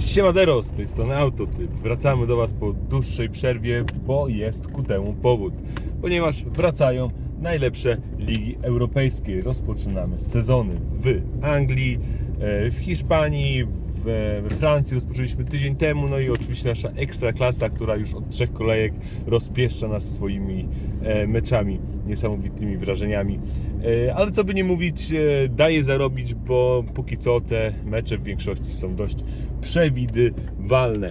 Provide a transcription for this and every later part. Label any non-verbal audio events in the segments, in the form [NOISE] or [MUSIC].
Siemadero, z tej strony Autotyp. Wracamy do Was po dłuższej przerwie, bo jest ku temu powód. Ponieważ wracają najlepsze ligi europejskie. Rozpoczynamy sezony w Anglii, e, w Hiszpanii, we Francji rozpoczęliśmy tydzień temu, no i oczywiście nasza ekstra klasa, która już od trzech kolejek rozpieszcza nas swoimi e, meczami, niesamowitymi wrażeniami. E, Ale co by nie mówić, e, daje zarobić, bo póki co te mecze w większości są dość przewidywalne.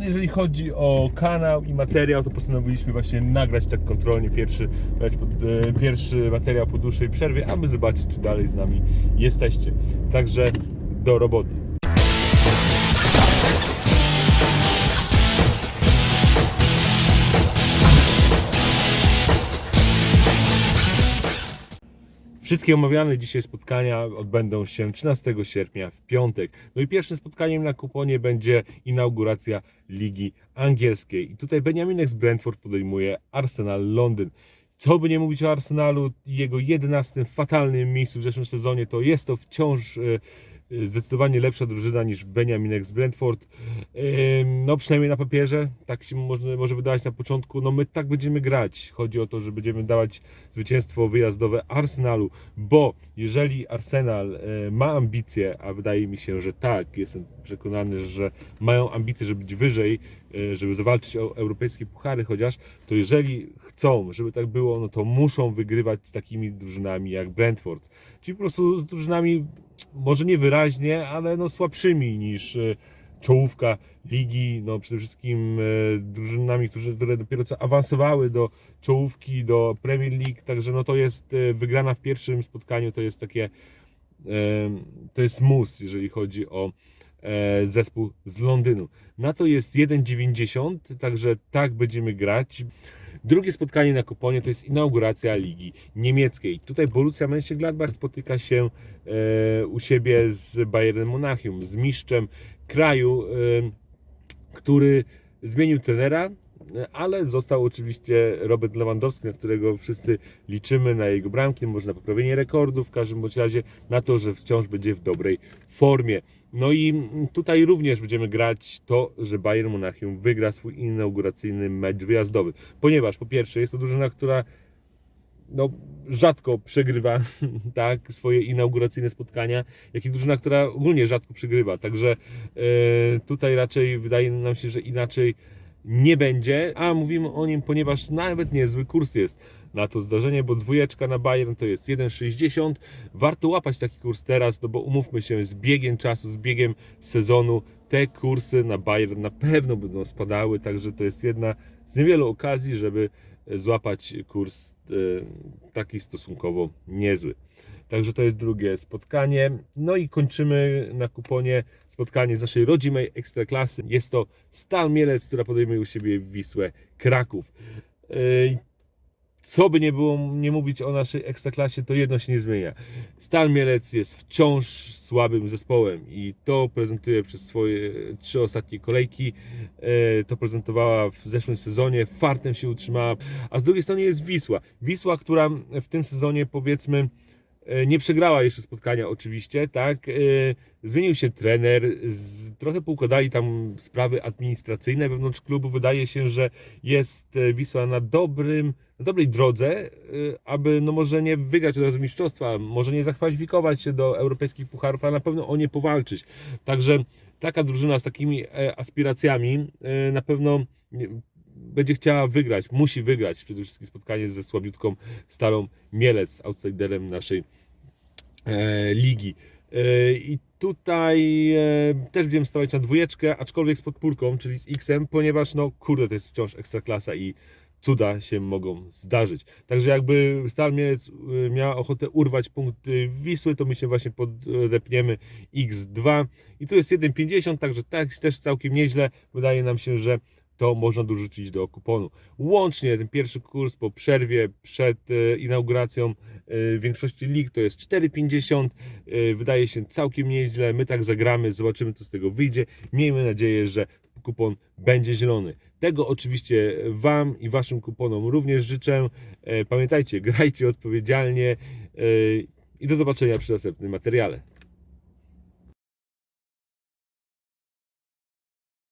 Jeżeli chodzi o kanał i materiał, to postanowiliśmy właśnie nagrać tak kontrolnie pierwszy, pierwszy materiał po dłuższej przerwie, aby zobaczyć, czy dalej z nami jesteście. Także do roboty. Wszystkie omawiane dzisiaj spotkania odbędą się 13 sierpnia w piątek. No i pierwszym spotkaniem na kuponie będzie inauguracja Ligi Angielskiej. I tutaj Benjaminek z Brentford podejmuje Arsenal Londyn. Co by nie mówić o Arsenalu jego 11 fatalnym miejscu w zeszłym sezonie, to jest to wciąż e, zdecydowanie lepsza drużyna niż Benjaminek z Brentford. No przynajmniej na papierze, tak się może, może wydawać na początku. No my tak będziemy grać. Chodzi o to, że będziemy dawać zwycięstwo wyjazdowe Arsenalu, bo jeżeli Arsenal e, ma ambicje, a wydaje mi się, że tak, jestem przekonany, że mają ambicje, żeby być wyżej, e, żeby zawalczyć o europejskie puchary chociaż, to jeżeli chcą, żeby tak było, no to muszą wygrywać z takimi drużynami jak Brentford. Czyli po prostu z drużynami może nie wyraźnie, ale no słabszymi niż e, czołówka ligi, no przede wszystkim e, drużynami, którzy, które dopiero co awansowały do czołówki, do Premier League, także no to jest e, wygrana w pierwszym spotkaniu, to jest takie, to jest mus, jeżeli chodzi o zespół z Londynu. Na to jest 1,90, także tak będziemy grać. Drugie spotkanie na kuponie to jest inauguracja Ligi Niemieckiej. Tutaj Borussia Mönchengladbach spotyka się e, u siebie z Bayernem Monachium, z mistrzem kraju, e, który zmienił trenera, ale został oczywiście Robert Lewandowski, na którego wszyscy liczymy, na jego bramki, może na poprawienie rekordów, w każdym bądź razie na to, że wciąż będzie w dobrej formie. No i tutaj również będziemy grać to, że Bayern Monachium wygra swój inauguracyjny mecz wyjazdowy, ponieważ po pierwsze jest to drużyna, która no, rzadko przegrywa [LAUGHS] tak, swoje inauguracyjne spotkania, jak i drużyna, która ogólnie rzadko przegrywa. Także e, tutaj raczej wydaje nam się, że inaczej nie będzie, a mówimy o nim, ponieważ nawet niezły kurs jest na to zdarzenie, bo dwójeczka na Bayern to jest 1,60. Warto łapać taki kurs teraz, no bo umówmy się, z biegiem czasu, z biegiem sezonu te kursy na Bayern na pewno będą spadały, także to jest jedna z niewielu okazji, żeby złapać kurs e, taki stosunkowo niezły. Także to jest drugie spotkanie. No i kończymy na kuponie spotkanie z naszej rodzimej ekstraklasy. Jest to Stal Mielec, która podejmuje u siebie Wisłę Kraków. Co by nie było nie mówić o naszej ekstraklasie, to jedno się nie zmienia. Stal Mielec jest wciąż słabym zespołem i to prezentuje przez swoje trzy ostatnie kolejki. To prezentowała w zeszłym sezonie, fartem się utrzymała, a z drugiej strony jest Wisła. Wisła, która w tym sezonie powiedzmy nie przegrała jeszcze spotkania oczywiście, tak? E, Zmienił się trener, trochę poukładali tam sprawy administracyjne wewnątrz klubu. Wydaje się, że jest e, Wisła na dobrym, na dobrej drodze, e, aby no może nie wygrać od razu mistrzostwa, może nie zakwalifikować się do europejskich pucharów, ale na pewno o nie powalczyć. Także taka drużyna z takimi e, aspiracjami e, na pewno będzie chciała wygrać, musi wygrać przede wszystkim spotkanie ze słabiutką Stalą Mielec, outsiderem naszej e, ligi. E, I tutaj e, też będziemy stawiać na dwójeczkę, aczkolwiek z podpórką, czyli z X-em, ponieważ no kurde, to jest wciąż ekstraklasa i cuda się mogą zdarzyć. Także jakby Stal Mielec e, miała ochotę urwać punkty Wisły, to my się właśnie podepniemy X2 i tu jest 1,50, także tak też całkiem nieźle. Wydaje nam się, że to można dorzucić do kuponu. Łącznie ten pierwszy kurs po przerwie przed e, inauguracją e, większości lig to jest 4,50. E, Wydaje się całkiem nieźle. My tak zagramy, zobaczymy co z tego wyjdzie. Miejmy nadzieję, że kupon będzie zielony. Tego oczywiście Wam i Waszym kuponom również życzę. Pamiętajcie, grajcie odpowiedzialnie i do zobaczenia przy następnym materiale.